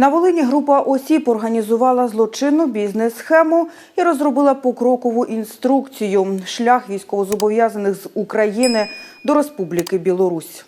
На Волині група осіб організувала злочинну бізнес-схему і розробила покрокову інструкцію шлях військовозобов'язаних з України до Республіки Білорусь.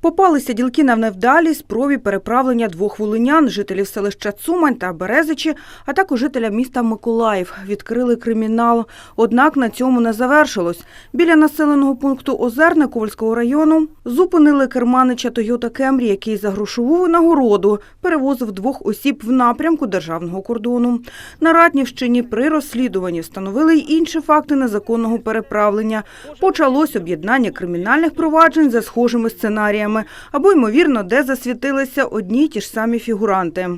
Попалися ділки на невдалій спробі переправлення двох волинян, жителів селища Цумань та Березичі, а також жителя міста Миколаїв. Відкрили кримінал. Однак на цьому не завершилось. Біля населеного пункту Озерне Ковальського району зупинили керманича Тойота Кемрі, який за грошову винагороду перевозив двох осіб в напрямку державного кордону. На Ратнівщині при розслідуванні встановили й інші факти незаконного переправлення. Почалось об'єднання кримінальних проваджень за схожими сценаріями або, ймовірно, де засвітилися одні й ті ж самі фігуранти.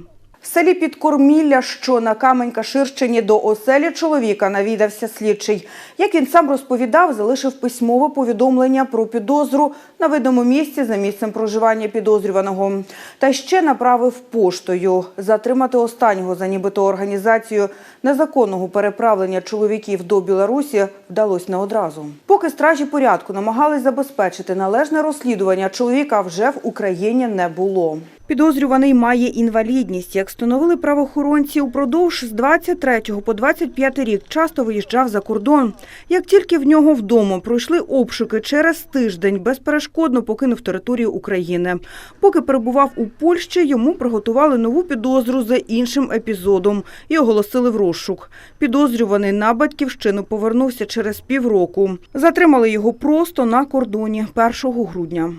В селі Підкормілля, що на Каменька-Ширщині до оселі чоловіка навідався слідчий. Як він сам розповідав, залишив письмове повідомлення про підозру на видному місці за місцем проживання підозрюваного. Та ще направив поштою. Затримати останнього за нібито організацію незаконного переправлення чоловіків до Білорусі вдалося не одразу. Поки стражі порядку намагались забезпечити належне розслідування, чоловіка вже в Україні не було. Підозрюваний має інвалідність. Як встановили правоохоронці, упродовж з 23 по 25 рік часто виїжджав за кордон. Як тільки в нього вдома пройшли обшуки, через тиждень безперешкодно покинув територію України. Поки перебував у Польщі, йому приготували нову підозру за іншим епізодом і оголосили в розшук. Підозрюваний на батьківщину повернувся через півроку. Затримали його просто на кордоні 1 грудня.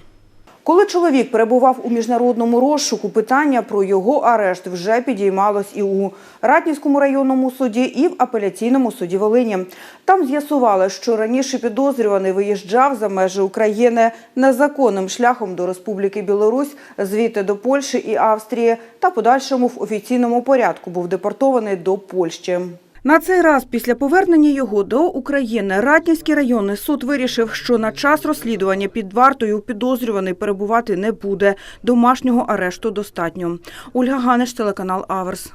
Коли чоловік перебував у міжнародному розшуку, питання про його арешт вже підіймалось і у Ратнівському районному суді, і в апеляційному суді Волині. Там з'ясували, що раніше підозрюваний виїжджав за межі України незаконним шляхом до Республіки Білорусь, звідти до Польщі і Австрії, та подальшому в офіційному порядку був депортований до Польщі. На цей раз після повернення його до України Ратнівський районний суд вирішив, що на час розслідування під вартою підозрюваний перебувати не буде. Домашнього арешту достатньо. Ольга Ганеш, телеканал Аверс.